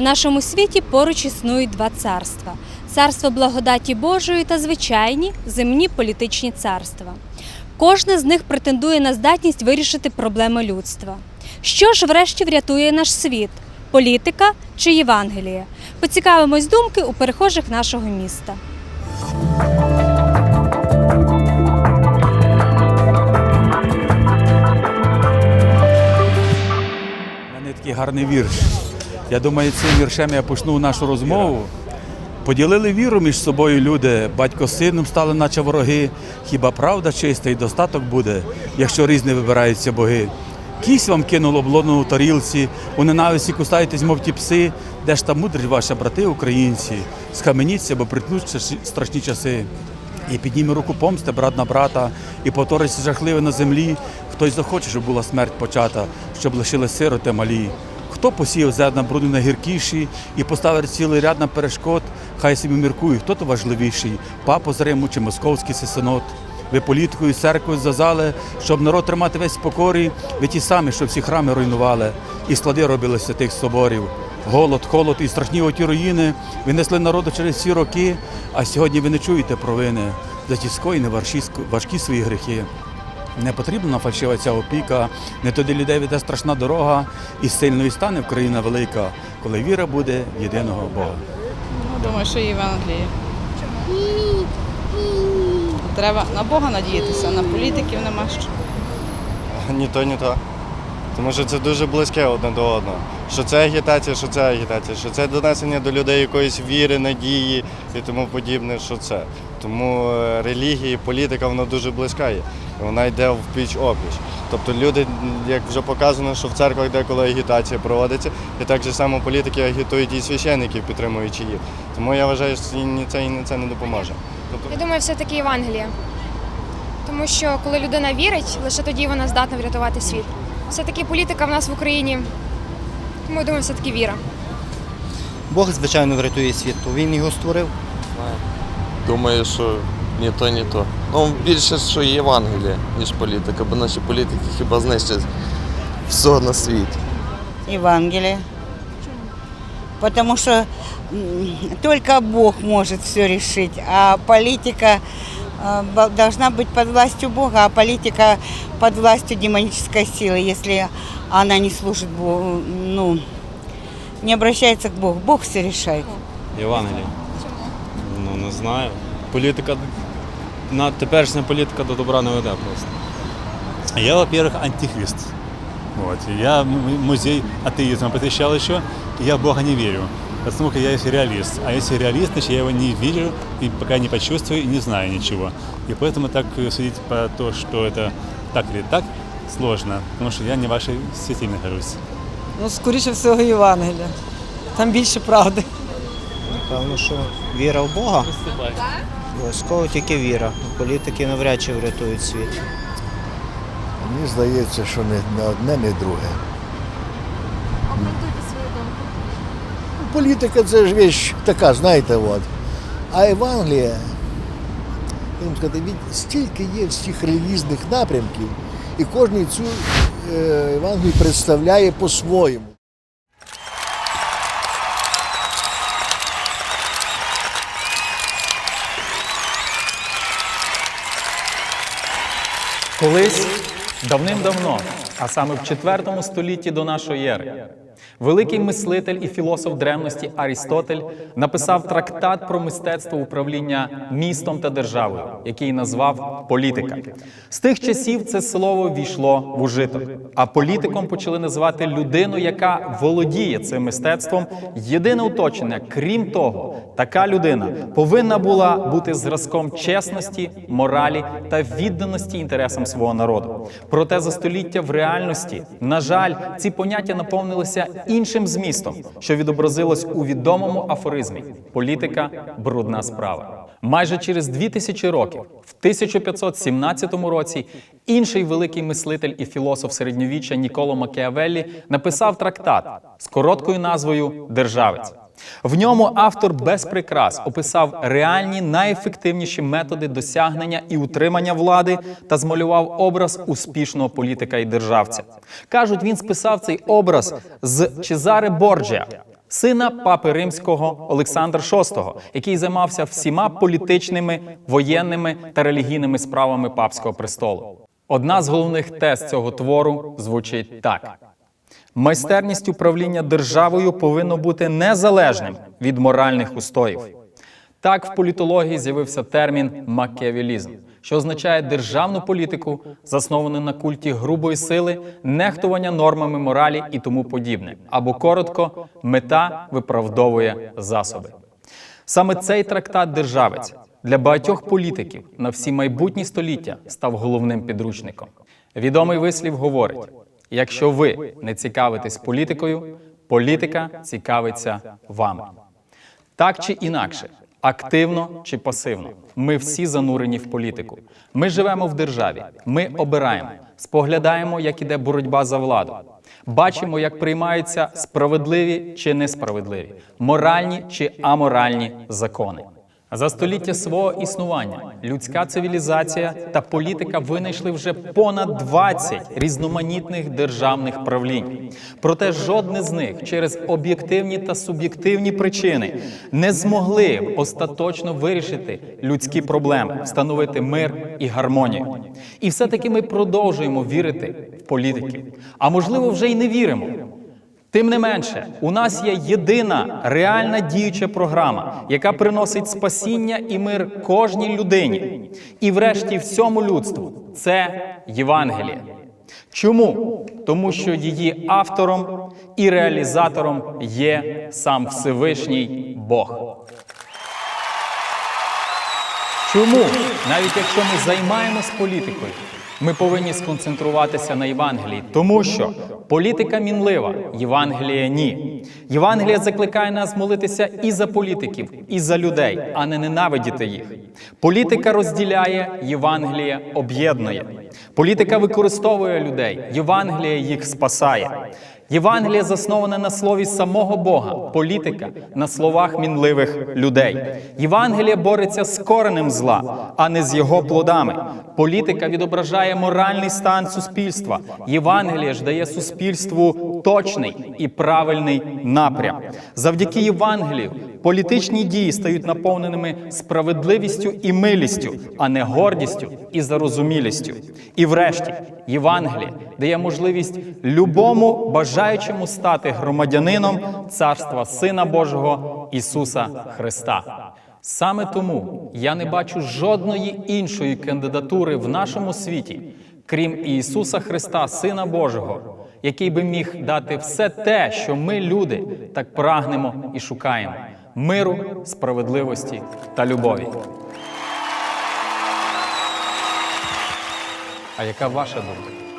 В нашому світі поруч існують два царства: царство благодаті Божої та звичайні земні політичні царства. Кожне з них претендує на здатність вирішити проблеми людства. Що ж, врешті, врятує наш світ? Політика чи Євангеліє? Поцікавимось думки у перехожих нашого міста. Мене такий гарний вірш. Я думаю, цим віршем я почну нашу розмову. Поділили віру між собою люди, батько з сином стали, наче вороги. Хіба правда чиста і достаток буде, якщо різні вибираються боги? Кісь вам кинуло блону у тарілці, у ненависті кусаєтесь, мов ті пси. Де ж та мудрість ваша, брати українці? Схаменіться, бо притнуть часи- страшні часи. І підніме руку помсти брат на брата, і повториться жахливе на землі. Хтось захоче, щоб була смерть почата, щоб лишили сироти малі. Хто посіяв зерна бруду на гіркіші і поставив цілий ряд на перешкод, хай собі міркує, хто то важливіший, папа з Риму чи московський сесенот. Ви політикою церквою зазали, щоб народ тримати весь в ви ті самі, що всі храми руйнували, і склади робили святих соборів. Голод, холод і страшні оті руїни винесли народу через всі роки, а сьогодні ви не чуєте провини за ті скоєні важкі, свої гріхи. Не потрібна фальшива ця опіка, не туди людей веде страшна дорога, і сильною стане Україна велика, коли віра буде в єдиного Бога. Ну, думаю, що і в Англії. Треба на Бога надіятися, на політиків нема що. Ні то, ні то. Тому що це дуже близьке одне до одного. Що це агітація, що це агітація, що це донесення до людей якоїсь віри, надії і тому подібне, що це. Тому е, релігія і політика вона дуже близька є. Вона йде в пліч опліч. Тобто люди, як вже показано, що в церквах деколи агітація проводиться, і так же само політики агітують і священників, підтримуючи їх. Тому я вважаю, що ні це і ні це не допоможе. Тобто Я думаю, все-таки Євангеліє. Тому що коли людина вірить, лише тоді вона здатна врятувати світ. Все-таки політика в нас в Україні. Тому я думаю, все-таки віра. Бог, звичайно, врятує світ, то він його створив. Думаю, що ні то, ні то. Ну, більше, що Євангеліє, ніж політика, бо наші політики хіба знищать все на світі. Евангелие. Потому что м, только Бог может все решить, а политика бо- должна быть под властью Бога, а политика под властью демонической силы, если она не служит Богу, ну, не обращается к Богу. Бог все решает. Євангеліє. Ну, не знаю. Політика, на, теперішня політика до добра не веде просто. Я, во-первых, антихрист. Вот. Я м- музей атеизма посещал еще, и я в Бога не верю. Потому что я есть реалист. А если реалист, значит я его не верю и пока не почувствую и не знаю ничего. И поэтому так э, судить по то, что это так или так, сложно. Потому что я не в вашей сети нахожусь. Ну, скоріше всього, Євангелія. Там більше правди. Певно, що віра в Бога. Обов'язково тільки віра. Політики навряд чи врятують світ. Мені здається, що не, не одне, не друге. Політика це ж віч така, знаєте, от. А Евангелія, вам сказати, від стільки є всіх релігійних напрямків, і кожен цю Евангелію представляє по-своєму. Колись давним-давно, а саме в IV столітті до нашої ери, великий мислитель і філософ древності Арістотель написав трактат про мистецтво управління містом та державою, який назвав політика. З тих часів це слово війшло в ужиток, а політиком почали називати людину, яка володіє цим мистецтвом. Єдине уточнення, крім того, така людина повинна була бути зразком чесності, моралі та відданості інтересам свого народу. Проте за століття в реальності, на жаль, ці поняття наповнилися іншим змістом, що відобразилось у відомому афоризмі: політика брудна справа. Майже через дві тисячі років, в 1517 році, інший великий мислитель і філософ середньовіччя Ніколо Макіавеллі написав трактат з короткою назвою Державець. В ньому автор без прикрас описав реальні найефективніші методи досягнення і утримання влади та змалював образ успішного політика і державця. Кажуть, він списав цей образ з Чезаре Борджіа, сина папи римського Олександра VI, який займався всіма політичними, воєнними та релігійними справами папського престолу. Одна з головних тез цього твору звучить так: майстерність управління державою повинно бути незалежним від моральних устоїв. Так в політології з'явився термін макіавілізм, що означає державну політику, засновану на культі грубої сили, нехтування нормами моралі і тому подібне. Або коротко, мета виправдовує засоби. Саме цей трактат державець для багатьох політиків на всі майбутні століття став головним підручником. Відомий вислів говорить: якщо ви не цікавитесь політикою, політика цікавиться вами. Так чи інакше, активно чи пасивно, ми всі занурені в політику. Ми живемо в державі, ми обираємо, споглядаємо, як іде боротьба за владу. Бачимо, як приймаються справедливі чи несправедливі, моральні чи аморальні закони. За століття свого існування людська цивілізація та політика винайшли вже понад 20 різноманітних державних правлінь. Проте жодне з них через об'єктивні та суб'єктивні причини не змогли остаточно вирішити людські проблеми, встановити мир і гармонію. І все-таки ми продовжуємо вірити в політиків. А можливо, вже й не віримо. Тим не менше, у нас є єдина реальна діюча програма, яка приносить спасіння і мир кожній людині, і, врешті, всьому людству. Це Євангеліє. Чому? Тому що її автором і реалізатором є сам Всевишній Бог. Чому, навіть якщо ми займаємось політикою, ми повинні сконцентруватися на Євангелії, тому що політика мінлива, Євангелія ні. Євангелія закликає нас молитися і за політиків, і за людей, а не ненавидіти їх. Політика розділяє, Євангелія об'єднує. Політика використовує людей, Євангелія їх спасає. Євангеліє засноване на слові самого Бога, політика на словах мінливих людей. Євангеліє бореться з коренем зла, а не з його плодами. Політика відображає моральний стан суспільства. Євангеліє ж дає суспільству точний і правильний напрям. Завдяки Євангелію політичні дії стають наповненими справедливістю і милістю, а не гордістю і зарозумілістю. І врешті, Євангеліє дає можливість любому бажаючому стати громадянином Царства Сина Божого Ісуса Христа. Саме тому я не бачу жодної іншої кандидатури в нашому світі, крім Ісуса Христа, Сина Божого, який би міг дати все те, що ми, люди, так прагнемо і шукаємо миру, справедливості та любові. А яка ваша думка?